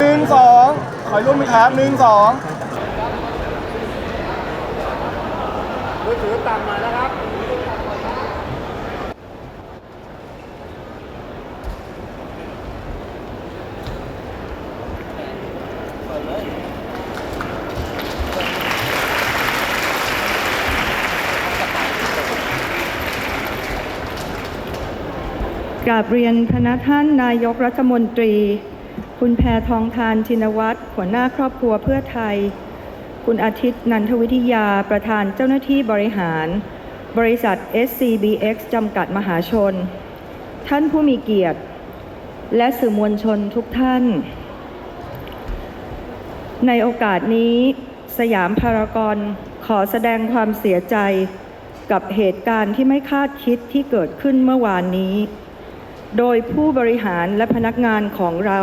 หนึ่งสองขอร่วมมือครับหนึ่งสองมือถือต่ำหน่อยนะครับกราบเรียนพนักท่านนายกรัฐมนตรี คุณแพทองทานชินวัตรหัวหน้าครอบครัวเพื่อไทย คุณอาทิตย์นันทวิทยาประธานเจ้าหน้าที่บริหาร บริษัท SCBX จำกัดมหาชน ท่านผู้มีเกียรติ และสื่อมวลชนทุกท่าน ในโอกาสนี้สยามพารากอนขอแสดงความเสียใจกับเหตุการณ์ที่ไม่คาดคิดที่เกิดขึ้นเมื่อวานนี้ โดยผู้บริหารและพนักงานของเรา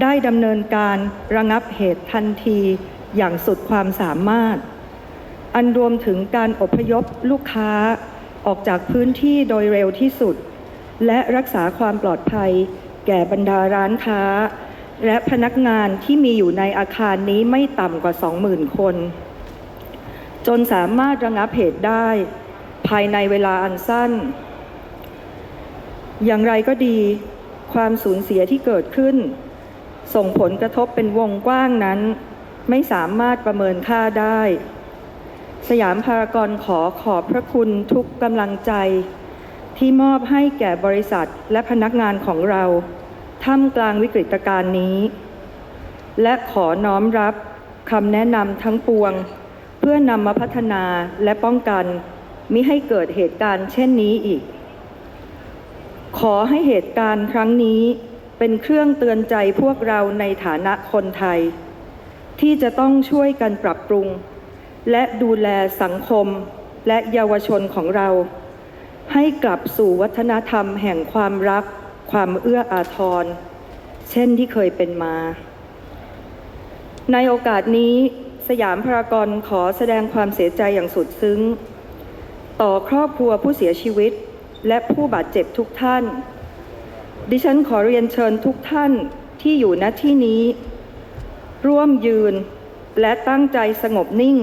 ได้ดำเนินการระงับเหตุทันทีอย่างสุดความสามารถ อันรวมถึงการอพยพลูกค้าออกจากพื้นที่โดยเร็วที่สุด และรักษาความปลอดภัย แก่บรรดาร้านค้า และพนักงานที่มีอยู่ในอาคารนี้ไม่ต่ำกว่า 20,000 คน จนสามารถระงับเหตุได้ ภายในเวลาอันสั้น อย่างไรก็ดี ความสูญเสียที่เกิดขึ้น ส่งผลกระทบเป็นวงกว้างนั้น ไม่สามารถประเมินค่าได้ สยามพารากอนขอขอบพระคุณทุกกำลังใจ ที่มอบให้แก่บริษัทและพนักงานของเราท่ามกลางวิกฤตการณ์นี้ และขอน้อมรับคำแนะนำทั้งปวง เพื่อนำมาพัฒนาและป้องกันมิให้เกิดเหตุการณ์เช่นนี้อีก ขอให้เหตุการณ์ครั้งนี้ เป็นเครื่องเตือนใจพวกเราในฐานะคนไทย ที่จะต้องช่วยกันปรับปรุง และดูแลสังคมและเยาวชนของเรา ให้กลับสู่วัฒนธรรมแห่งความรัก ความเอื้ออาทร เช่นที่เคยเป็นมา ในโอกาสนี้สยามพารากอนขอแสดงความเสียใจอย่างสุดซึ้ง ต่อครอบครัวผู้เสียชีวิตและผู้บาดเจ็บทุกท่าน ดิฉันขอเรียนเชิญทุกท่านที่อยู่ณที่นี้ ร่วมยืนและตั้งใจสงบนิ่ง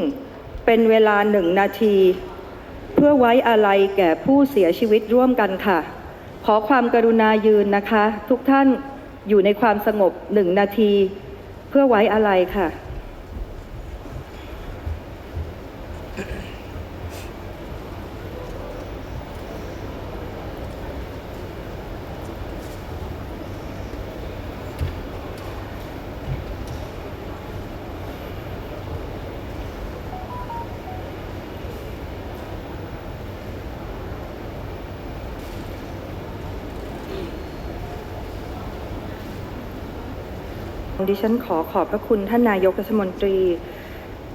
เป็นเวลาหนึ่งนาที เพื่อไว้อาลัยแก่ผู้เสียชีวิตร่วมกันค่ะ ขอความกรุณายืนนะคะ ทุกท่านอยู่ในความสงบหนึ่งนาที เพื่อไว้อาลัยค่ะ ดิฉันขอขอบพระคุณท่านนายกรัฐมนตรี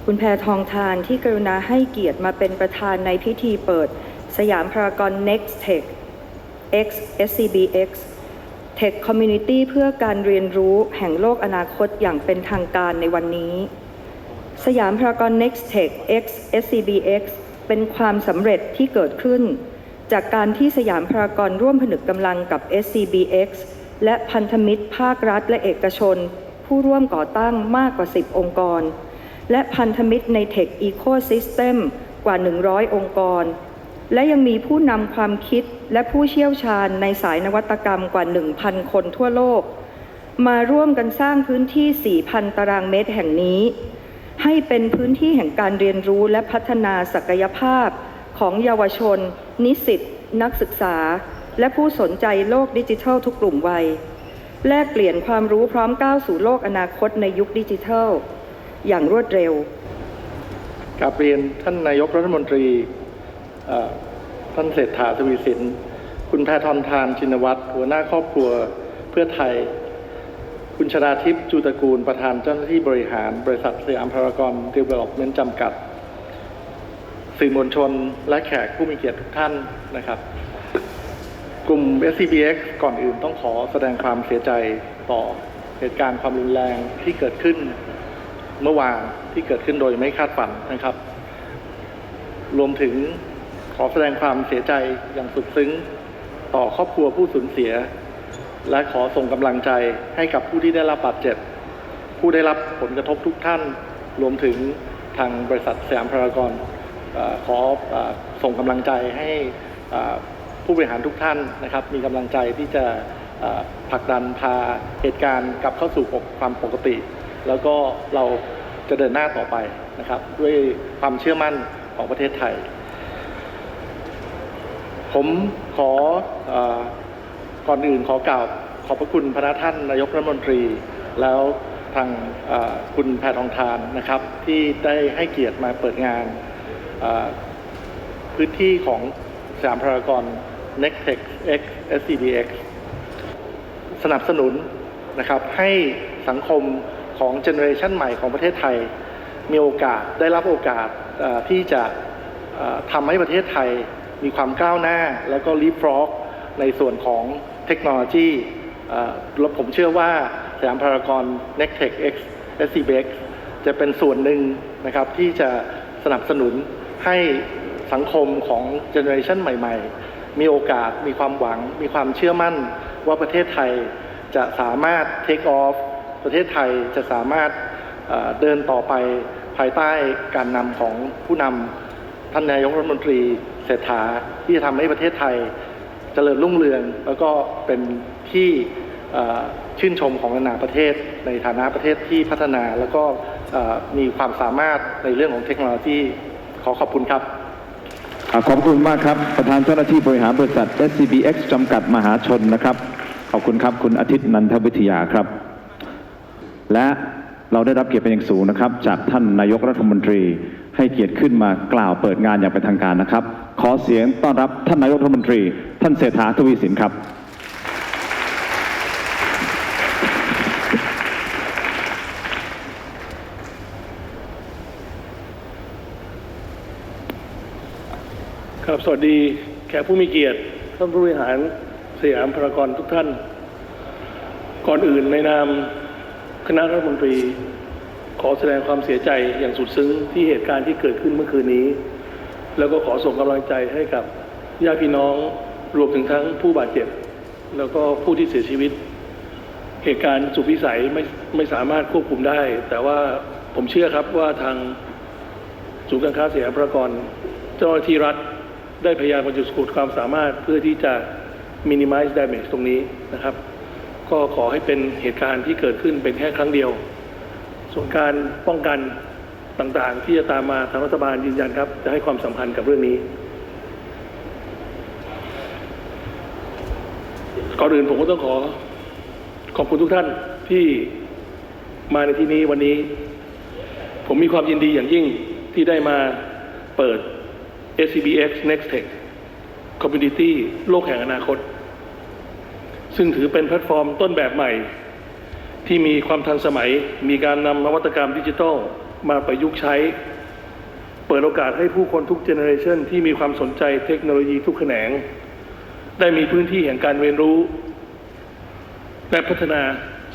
คุณแพทองทานที่กรุณาให้เกียรติมาเป็นประธานในพิธีเปิด สยามพารากอน Next Tech X SCBX Tech Community เพื่อการเรียนรู้แห่งโลกอนาคตอย่างเป็นทางการในวันนี้ สยามพารากอน Next Tech X SCBX เป็นความสำเร็จที่เกิดขึ้น จากการที่สยามพารากอนร่วมผนึกกำลังกับ SCBX และพันธมิตรภาครัฐและเอกชน ผู้ร่วมก่อตั้งมากกว่า 10 องค์กร และพันธมิตรใน Tech Ecosystem กว่า 100 องค์กร และยังมีผู้นำความคิดและผู้เชี่ยวชาญในสายนวัตกรรมกว่า 1,000 คนทั่วโลก มาร่วมกันสร้างพื้นที่ 4,000 ตารางเมตรแห่งนี้ ให้เป็นพื้นที่แห่งการเรียนรู้และพัฒนาศักยภาพของเยาวชน นิสิต นักศึกษา และผู้สนใจโลกดิจิทัลทุกกลุ่มวัย แลกเปลี่ยนความรู้พร้อมก้าวสู่โลกอนาคตในยุคดิจิทัล อย่างรวดเร็วกราบเรียนท่านนายกรัฐมนตรีท่านเศรษฐาทวีสิน คุณแพทองทานชินวัตรหัวหน้าครอบครัวเพื่อไทย คุณชนาทิพย์จูตะกูลประธานเจ้าหน้าที่บริหาร บริษัทสยามพารากอนเดเวล็อปเมนต์จำกัด สื่อมวลชนและแขกผู้มีเกียรติทุกท่านนะครับ SCBX ก่อนอื่นต้องขอแสดงความเสียใจต่อเหตุการณ์ความรุนแรงที่เกิดขึ้นเมื่อวานที่เกิดขึ้นโดยไม่คาดฝันนะครับ รวมถึงขอแสดงความเสียใจอย่างสุดซึ้ง ต่อครอบครัวผู้สูญเสีย และขอส่งกำลังใจให้กับผู้ที่ได้รับบาดเจ็บ ผู้ได้รับผลกระทบทุกท่าน รวมถึงทางบริษัทสยามพารากอนอขออส่งกำลังใจให้ ผู้บริหารทุกท่านนะครับ มีกำลังใจที่จะผลักดันพาเหตุการณ์กลับเข้าสู่ความปกติ แล้วก็เราจะเดินหน้าต่อไปนะครับ ด้วยความเชื่อมั่นของประเทศไทย ผมขออก่อนอื่นขอกล่าวขอบพระคุณพระท่านนายกรัฐมนตรี แล้วทางคุณแพทองทานนะครับ ที่ได้ให้เกียรติมาเปิดงานพื้นที่ของสยามพารากอน Nectex X SCBX สนับสนุนนะครับให้สังคมของเจเนอเรชันใหม่ของประเทศไทย มีโอกาสได้รับโอกาสที่จะทำให้ประเทศไทยมีความก้าวหน้า แล้วก็ลีฟฟรอกในส่วนของเทคโนโลยีแล้วผมเชื่อว่าสยามพารากอน n e c t e c X SCBX จะเป็นส่วนหนึ่งนะครับที่จะสนับสนุนให้สังคมของเจเนอเรชันใหม่ ๆ มีโอกาส มีความหวัง มีความเชื่อมั่นว่าประเทศไทยจะสามารถ take off ประเทศไทยจะสามารถเดินต่อไปภายใต้การนำของผู้นำท่านนายกรัฐมนตรีเศรษฐาที่จะทำให้ประเทศไทยเจริญรุ่งเรือง แล้วก็เป็นที่ชื่นชมของนานาประเทศ ในฐานะประเทศที่พัฒนาแล้วก็มีความสามารถในเรื่องของเทคโนโลยีขอขอบคุณครับ ขอบคุณมากครับ ประธานเจ้าหน้าที่บริหารบริษัท SCBX จำกัดมหาชนนะครับ ขอบคุณครับ คุณอาทิตย์นันทวิทยาครับ และเราได้รับเกียรติเป็นอย่างสูงนะครับ จากท่านนายกรัฐมนตรีให้เกียรติขึ้นมากล่าวเปิดงานอย่างเป็นทางการนะครับ ขอเสียงต้อนรับท่านนายกรัฐมนตรี ท่านเศรษฐาทวีสินครับ ครับสวัสดีแขกผู้มีเกียรติท่านผู้บริหารสยามพารากอนทุกท่าน ก่อนอื่นในนามคณะรัฐมนตรี ขอแสดงความเสียใจอย่างสุดซึ้งที่เหตุการณ์ที่เกิดขึ้นเมื่อคืนนี้ แล้วก็ขอส่งกำลังใจให้กับญาติพี่น้องรวมถึงทั้งผู้บาดเจ็บ แล้วก็ผู้ที่เสียชีวิต เหตุการณ์สุดวิสัยไม่ไม่สามารถควบคุมได้ แต่ว่าผมเชื่อครับว่าทางศูนย์การค้าสยามพารากอนเจ้าหน้าที่รัฐ ได้พยายามบรรจุสุดความสามารถเพื่อที่จะ minimize damage ตรงนี้นะครับ ก็ขอให้เป็นเหตุการณ์ที่เกิดขึ้นเป็นแค่ครั้งเดียว ส่วนการป้องกันต่างๆ ที่จะตามมาทางรัฐบาลยืนยันครับ จะให้ความสำคัญกับเรื่องนี้ก่อนอื่นผมก็ต้องขอขอบคุณทุกท่านที่มาในที่นี้วันนี้ ผมมีความยินดีอย่างยิ่งที่ได้มาเปิด SCBX Next Tech Community โลกแห่งอนาคต ซึ่งถือเป็นแพลตฟอร์มต้นแบบใหม่ ที่มีความทันสมัย มีการนำนวัตกรรมดิจิทัลมาประยุกต์ใช้ เปิดโอกาสให้ผู้คนทุกเจเนอเรชันที่มีความสนใจเทคโนโลยีทุกแขนง ได้มีพื้นที่แห่งการเรียนรู้ และพัฒนา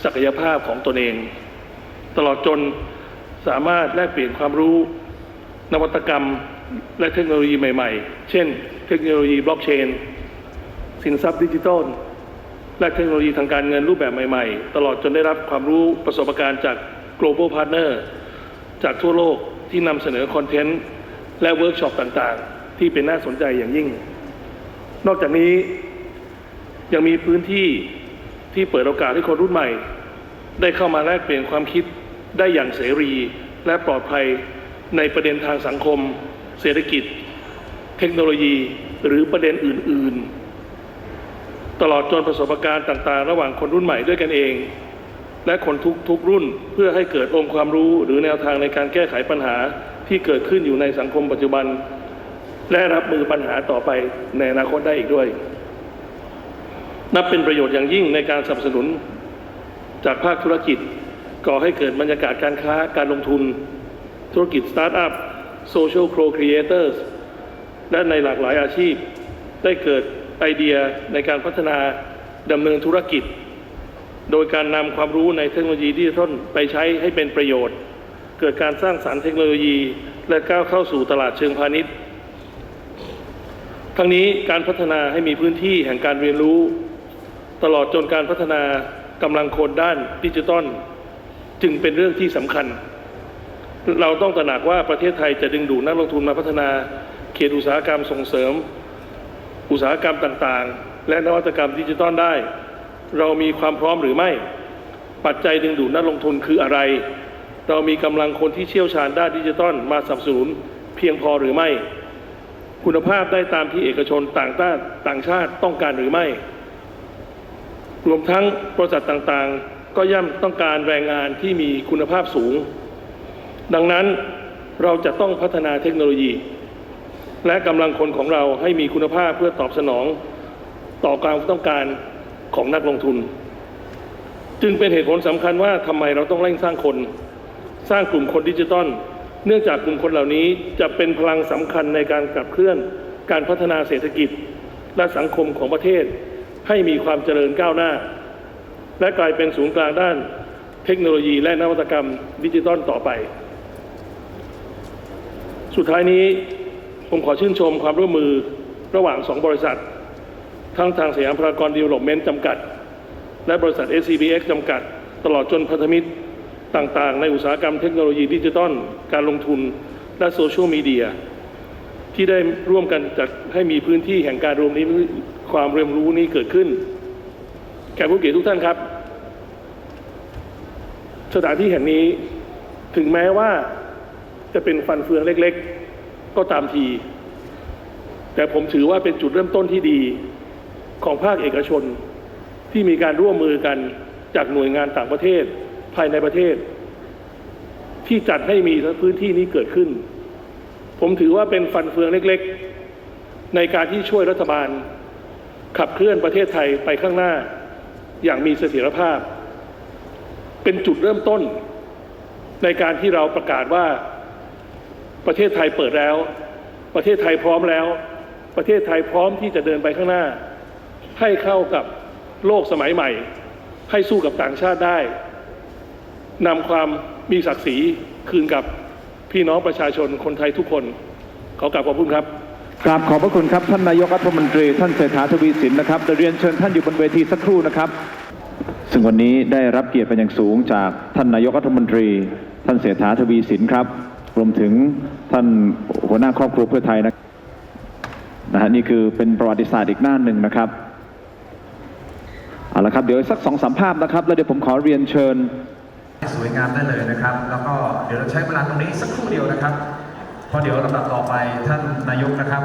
ศักยภาพของตนเอง ตลอดจนสามารถแลกเปลี่ยนความรู้ นวัตกรรม และเทคโนโลยีใหม่ๆ เช่น เทคโนโลยีบล็อกเชน สินทรัพย์ดิจิทัล และเทคโนโลยีทางการเงินรูปแบบใหม่ๆ ตลอดจนได้รับความรู้ประสบการณ์จาก global partner จากทั่วโลกที่นำเสนอคอนเทนต์ และเวิร์กช็อปต่างๆ ที่เป็นน่าสนใจอย่างยิ่ง นอกจากนี้ยังมีพื้นที่ที่เปิดโอกาสให้คนรุ่นใหม่ ได้เข้ามาแลกเปลี่ยนความคิดได้อย่างเสรีและปลอดภัยในประเด็นทางสังคม เศรษฐกิจ เทคโนโลยี หรือประเด็นอื่น ๆ ตลอดจนประสบการณ์ต่าง ๆ ระหว่างคนรุ่นใหม่ด้วยกันเอง และคนทุกทุกรุ่นเพื่อให้เกิดองค์ความรู้หรือแนวทางในการแก้ไขปัญหาที่เกิดขึ้นอยู่ในสังคมปัจจุบัน และรับมือปัญหาต่อไปในอนาคตได้อีกด้วย นับเป็นประโยชน์อย่างยิ่งในการสนับสนุน จากภาคธุรกิจก่อให้เกิดบรรยากาศการค้าการลงทุน ธุรกิจสตาร์ทอัพ โซเชียลโ r ร c r e a t o r s และในหลากหลายอาชีพ ได้เกิดไอเดียในการพัฒนาดำเนินธุรกิจ โดยการนำความรู้ในเทคโนโลยีดิจิทัลไปใช้ให้เป็นประโยชน์ เกิดการสร้างสารรค์เทคโนโลยี และก้าวเข้าสู่ตลาดเชิงพาณิชย์ ทั้งนี้การพัฒนาให้มีพื้นที่แห่งการเรียนรู้ ตลอดจนการพัฒนากำลังคนด้านดิจิตอลจึงเป็นเรื่องที่สำคัญ เราต้องตระหนักว่าประเทศไทยจะดึงดูดนักลงทุนมาพัฒนาเขตอุตสาหกรรมส่งเสริม อุตสาหกรรมต่างๆ และนวัตกรรมดิจิตอลได้ เรามีความพร้อมหรือไม่ ปัจจัยดึงดูดนักลงทุนคืออะไร เรามีกำลังคนที่เชี่ยวชาญด้านดิจิตอลมาสนับสนุนเพียงพอหรือไม่ คุณภาพได้ตามที่เอกชนต่างชาติต่างชาติต้องการหรือไม่ รวมทั้งบริษัทต่างๆ ก็ย่อมต้องการแรงงานที่มีคุณภาพสูง ดังนั้นเราจะต้องพัฒนาเทคโนโลยี และกำลังคนของเราให้มีคุณภาพเพื่อตอบสนอง ต่อความต้องการของนักลงทุน จึงเป็นเหตุผลสำคัญว่าทำไมเราต้องเร่งสร้างคน สร้างกลุ่มคนดิจิตอลเนื่องจากกลุ่มคนเหล่านี้จะเป็นพลังสำคัญในการขับเคลื่อน การพัฒนาเศรษฐกิจ และสังคมของประเทศ ให้มีความเจริญก้าวหน้า และกลายเป็นศูนย์กลางด้านเทคโนโลยีและนวัตกรรมดิจิตอลต่อไป สุดท้ายนี้ผมขอชื่นชมความร่วมมือระหว่างสองบริษัท ทั้งทางสยามพารากอนดีเวล็อปเมนต์จำกัด และบริษัท SCBX จำกัด ตลอดจนพันธมิตรต่างๆ ในอุตสาหกรรมเทคโนโลยีดิจิตอลการลงทุนและโซเชียลมีเดียที่ได้ร่วมกันจัดให้มีพื้นที่แห่งการรวมนี้ความเรียนรู้นี้เกิดขึ้นแขกผู้เกียรติทุกท่านครับ สถานที่แห่งนี้ถึงแม้ว่า จะเป็นฟันเฟืองเล็ก ๆ ก็ตามที แต่ผมถือว่าเป็นจุดเริ่มต้นที่ดีของภาคเอกชน ที่มีการร่วมมือกันจากหน่วยงานต่างประเทศภายในประเทศ ที่จัดให้มีพื้นที่นี้เกิดขึ้น ผมถือว่าเป็นฟันเฟืองเล็ก ๆ ในการที่ช่วยรัฐบาล ขับเคลื่อนประเทศไทยไปข้างหน้า อย่างมีเสถียรภาพ เป็นจุดเริ่มต้น ในการที่เราประกาศว่า ประเทศไทยเปิดแล้ว ประเทศไทยพร้อมแล้ว ประเทศไทยพร้อมที่จะเดินไปข้างหน้า ให้เข้ากับโลกสมัยใหม่ ให้สู้กับต่างชาติได้นำความมีศักดิ์ศรีคืนกับพี่น้องประชาชนคนไทยทุกคน ขอกราบขอบคุณครับกราบขอบพระคุณครับ ท่านนายกรัฐมนตรี ท่านเศรษฐาทวีสินนะครับจะเรียนเชิญท่านอยู่บนเวทีสักครู่นะครับ ซึ่งวันนี้ได้รับเกียรติเป็นอย่างสูงจากท่านนายกรัฐมนตรี ท่านเศรษฐาทวีสินครับ รวมถึงท่านหัวหน้าครอบครัวเพื่อไทยนะนะฮะนี่คือเป็นประวัติศาสตร์อีกหน้าหนึ่งนะครับเอาละครับเดี๋ยวสักสองสามภาพนะครับ แล้วเดี๋ยวผมขอเรียนเชิญ สวยงามได้เลยนะครับ แล้วก็เดี๋ยวเราใช้เวลาตรงนี้สักครู่เดียวนะครับเพราะเดี๋ยวลำดับต่อไปท่านนายกนะครับ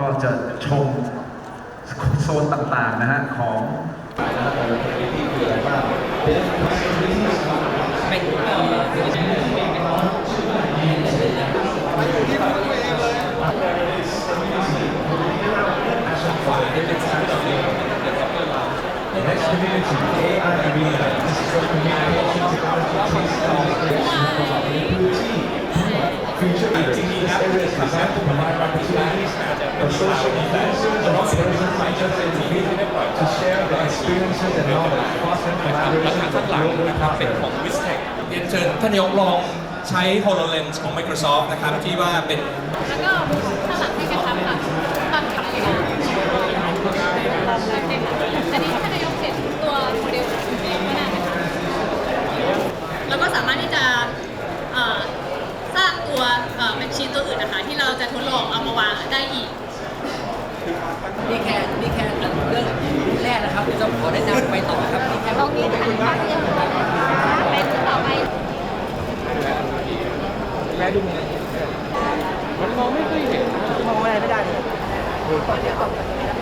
ก็จะชมโซนต่างๆนะฮะของ เรียนเชิญท่านนายกลองใช้ HoloLens ของ Microsoft นะครับที่ว่าเป็นแล้วก็ข้างหลังให้กระชับค่ะตอนขับ อันนี้ถ้านายกเห็นตัวโมเดลเองก็ได้นะคะแล้วก็สามารถที่จะเอ่อสร้างตัวแมชชีนตัวอื่นนะคะ ที่เราจะทดลองเอามาวางได้อีก นี่แค่นี่แค่เรื่องแรกนะครับเดี๋ยวจะขอแนะนำไปต่อครับนี่แค่ตรงนี้นะคะเป็นต่อไปไม่อันนี้แอนไปนะครับก็จะเป็นก็เป็น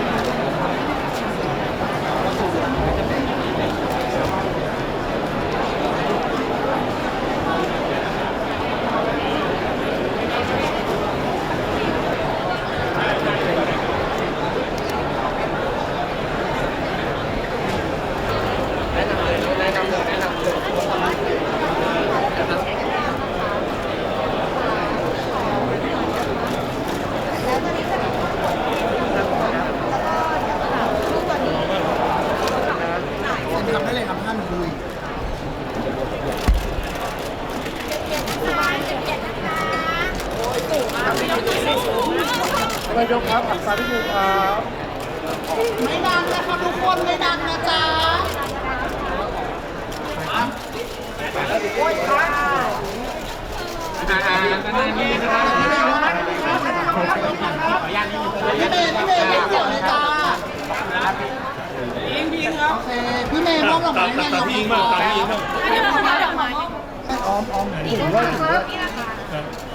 ายกครับอักษรที่ดูครับไม่ดังนะคะทุกคนไม่ดังนะจ๊ะพี่เมย์พี่เมย์ไม่เกี่ยวเลยจ้าพิงพิงครับโอเคพี่เมย์มอบดอกไม้แม่ยกมือขอให้เราทำดอกไม้ออมออมถึงด้วยถึงด้วย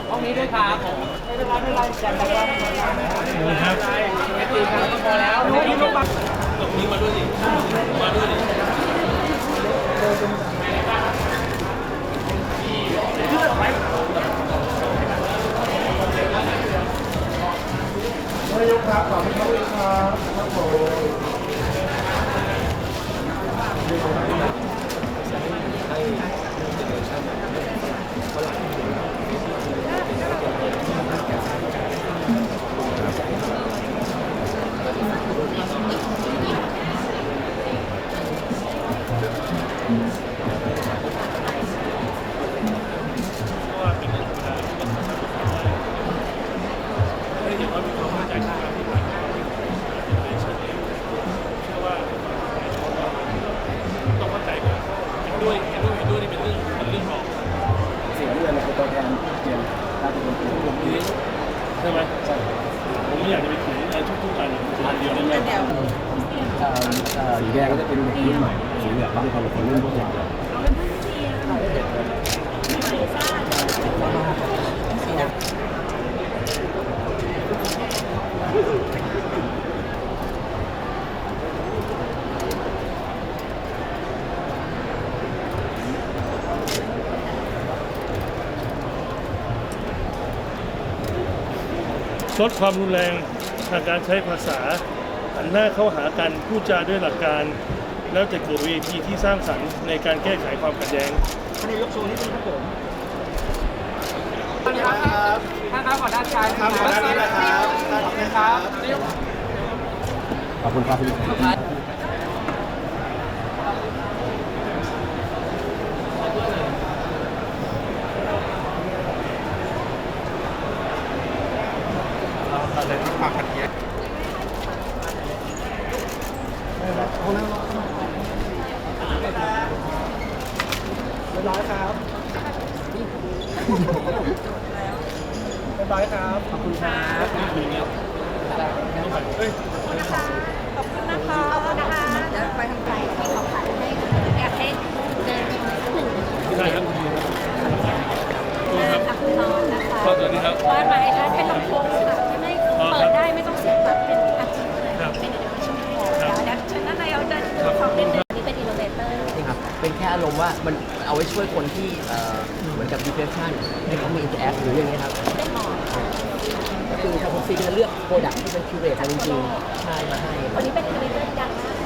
ห้องนี้ด้วยครับผม ไม่ได้รับไม่ไรแจกแต่ว่าครับ ลดความรุนแรงทางการใช้ภาษาหันหน้าเข้าหากันพูดจาด้วยหลักการ แล้วจะเกิดเวทีที่สร้างสรรค์ในการแก้ไขความขัดแย้งนายกโชว์นิดนึงครับผมครับท่านครับขอด้านซ้ายครับขอด้านนี้นะครับขอบคุณครับนายกขอบคุณครับ ใอารมณ์ว่ามันเอาไว้ช่วยคนที่เอ่อเหมือนกับ depression ให้เขามี interact หรืออย่างเงี้ยครับเป็นหมอก็คือทางผมซีจะเลือกโปรดักที่เป็นคิวเรทจริงๆใช่มาให้วันนี้เป็นอินโนเวเตอร์ดังมาก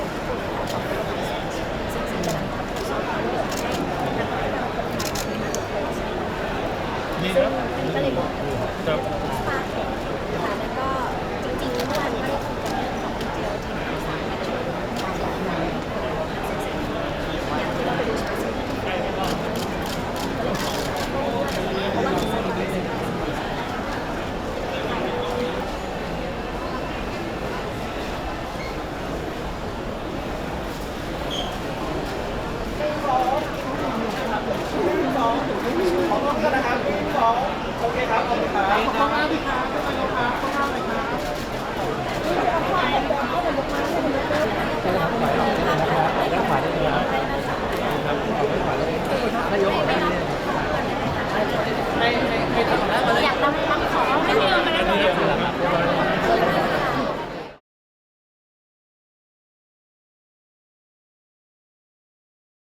ซึ่งอันนี้ก็เลยบอก ครับ